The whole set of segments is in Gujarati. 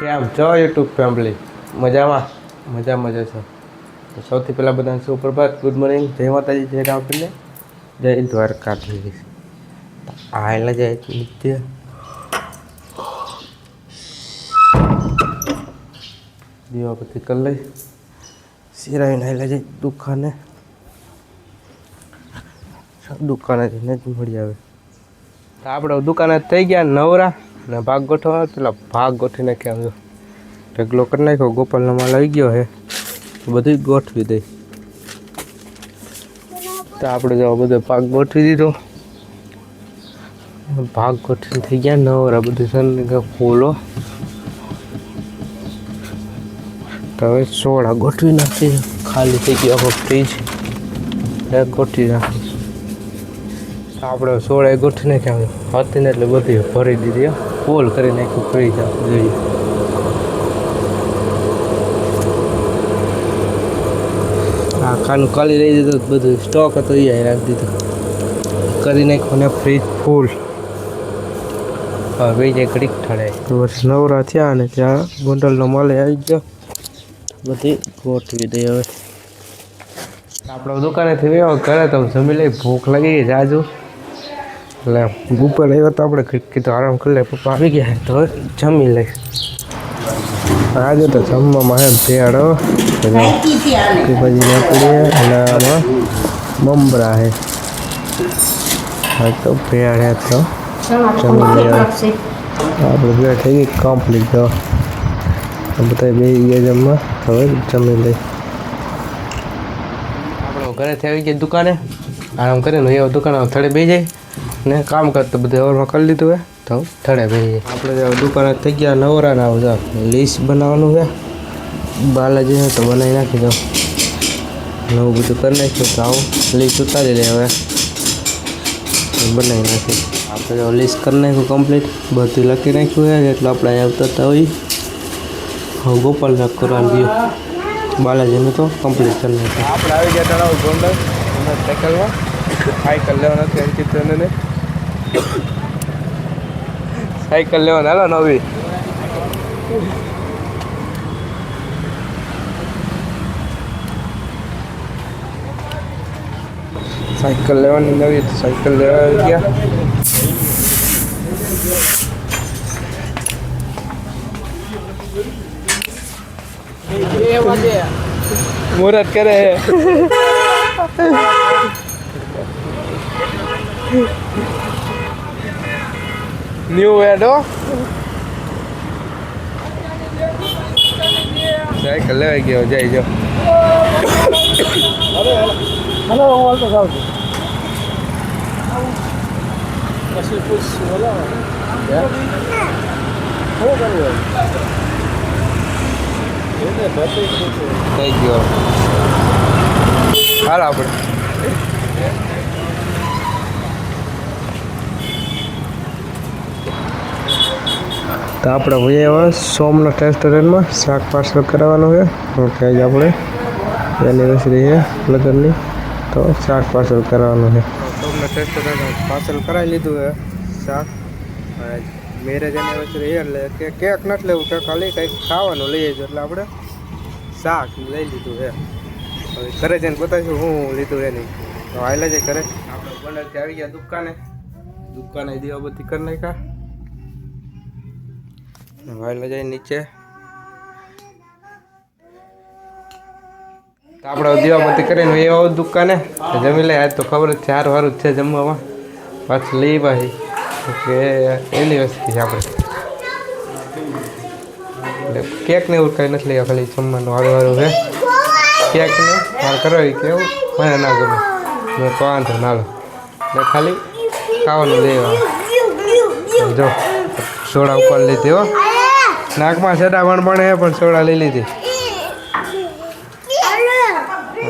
કેમ? છો યુટ્યુબ ફેમિલી મજામાં? મજા મજા છે. સૌથી પહેલાં બધાને સુપ્રભાત. ગુડ મોર્નિંગ જય માતાજી, જય રાવપીને જય દ્વારકાધીશ. આ જાય નિત્ય. નિત્ય દીવાબત્તી કરી લઈ. સિરાવીને આવેલા જાય દુકાને. દુકાને જઈને જ મળી આવે. તો આપણે દુકાને થઈ ગયા નવરા. ને ભાગ ગોઠવા પેલા ભાગ ગોઠવી નાખ્યા આવ્યો ઢગલો કરી નાખ્યો ગોપાલનો માલ આવી ગયો હે. બધું ગોઠવી દઈ તો આપણે જો બધો ભાગ ગોઠવી દીધો. ભાગ ગોઠવી થઈ ગયા નવરા બધું સન ફૂલો. તો હવે સોડા ગોઠવી નાખી ખાલી થઈ ગયો આખો ફ્રીજ. ગોઠવી નાખી આપણે સોળા ગોઠવી નાખ્યા. હતી ને એટલે બધી ભરી દીધી ફૂલ કરી નાખ્યું જાવ જોઈએ. આ ખાનું કાલી રહી દીધું બધું સ્ટોક હતો એ અહીં રાખી દીધું. કરી નાખ્યું ને ફ્રીજ ફૂલ હવે જાય ઘડીક ઠળે વર્ષ નવરા થયા અને ત્યાં ગોંડલનો મળે આવી ગયો. બધી ગોઠવી દઈ હવે. આપણે દુકાનેથી વ્યવહાર કરે તો જમી લઈ ભૂખ લાગી ગઈ જાજુ. એટલે ઉપર આવ્યો તો આપણે કીધું આરામ કરી લે, પપ્પા આવી ગયા તો જમી લઈ આજે તો જમવામાં હે ભેળો પછી નાખીએ અને આમાં મમરા હે હા, તો ભેળ તો જમી લઈએ. આપણે ભેળ થઈ ગઈ કમ્પ્લીટ તો બધા બે ગયા જમવા હવે જમી લઈ ઘરેથી આવી ગયા દુકાને, આરામ કરીને એવા દુકાન થડે બે જાય. ને કામ કરતા બધું ઓવરમાં કરી લીધું હે. તો થડે ભાઈ. આપણે દુકાને થઈ ગયા, નવરા ના આવું જાવ લીસ બનાવવાનું છે. બાલાજી તો બનાવી નાખી દો નવું બધું કરી નાખ્યું, તો આવું. લીસ ઉતારી લે હવે. બનાવી નાખી. આપણે લીસ કરી નાખ્યું કમ્પ્લીટ બધું લખી નાખ્યું છે એટલે આપણે અહીં આવતા હતા હોય. હવે ગોપાલ નાખ કરવાનું ગયું. બાલાજીનું તો કમ્પ્લીટ કરી નાખ્યું. આપણે આવી ગયા તળાવ ગોંડલ. સાયકલમાં સાયકલ લેવા નથી અંકિતને સાયકલ લેવા હાલો નવી. સાયકલ લેવાની નવી સાયકલ લેવા ગયા. મુહૂર્ત કરે ન્યૂ એડો સાયકલ લેવાઈ ગયો જઈ જો. હલો હું હાલતો જાઉં છું. પછી પૂછ બોલો શું દીધું થઈ ગયો. હાલ આપણે. તો આપણે ભાઈ હવે સોમનાથ રેસ્ટોરન્ટમાં શાક પાર્સલ કરાવવાનું છે. ઓકે, આજે આપણે એનિવર્સરી છે લગ્નની. તો શાક પાર્સલ કરાવવાનું છે. સોમનાથ રેસ્ટોરન્ટ પાર્સલ કરાવી લીધું છે, શાક. મેરેજ એનિવર્સરી એટલે કે કેક નથી લેવું, કે ખાલી કંઈક ખાવાનું લઈએ છીએ એટલે આપણે શાક લઈ લીધું છે. હવે ઘરે જઈને બતાવીશું હું લીધું એની તો આવેલા છે ઘરે. આપણે ગોંડલથી આવી ગયા દુકાને. દુકાને દીવાબત્તી કરી નાખ્યા. વાયલો જાય નીચે. આપણે દીવાબત્તી કરીને એ આવો દુકાને. જમી લે આજ તો ખબર જ છે સારું સારું જ છે જમવામાં. પાછું લઈ પાછી. કે વસ્તી છે આપણે. એટલે કેક ને એવું કંઈ નથી લેવા ખાલી જમવાનું સારું સારું છે. કેક ને? મારે કરવી કેવું? મને ના ગમે. મેં તો વાંધો ના લો એટલે ખાલી ખાવાનું લેવા જો, સોડા ઉપર લીધી હો. નાકમાં સડામણ પણ હે પણ સોડા લઈ લીધી.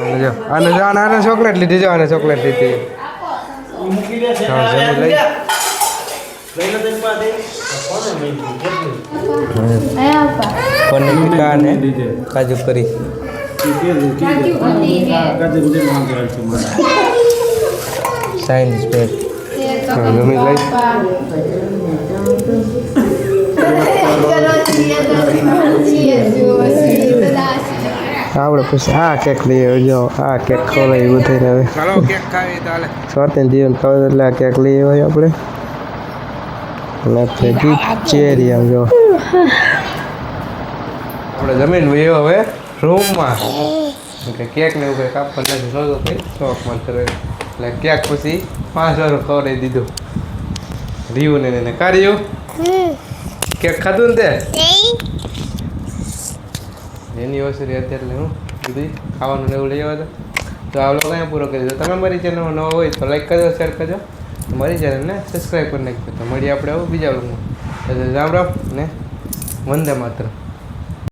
અને જો આને જો આને ચોકલેટ લીધી જો આને ચોકલેટ લીધી. લઈ. પનીર ટીકા અને કાજુ કરી. સાયન્સ બેગ ગમી લઈ. આપણે પછી આ કેક લઈએ જો આ કેક ખવડાવી બધાને હવે. સ્વાતંત્ર્ય જીવન ખાવ એટલે આ કેક લઈ આવ્યો આપણે. અને ફેંકી ચેરી આમ જો. આપણે જમીન વયો હવે રૂમમાં. એટલે કેક ને એવું કંઈ કાપવા નથી નહોતો કંઈ શોખમાં કરે એટલે કેક પછી પાંચ વાર ખવડાવી દીધું. રીયું ને એને કાર્યું કેક ખાધું ને તે? ઓસરી અત્યારે હું કીધું ખાવાનું એવું લઈ આવ્યો તો. આ લોકો અહીંયા પૂરો કરી દો. તમે મારી ચેનલમાં નવા હોય તો લાઈક કરજો શેર કરજો. મારી ચેનલને સબસ્ક્રાઈબ કરી નાખજો. તો મળીએ આપણે આવું બીજા લોકમાં રામ રામ ને વંદે માત્ર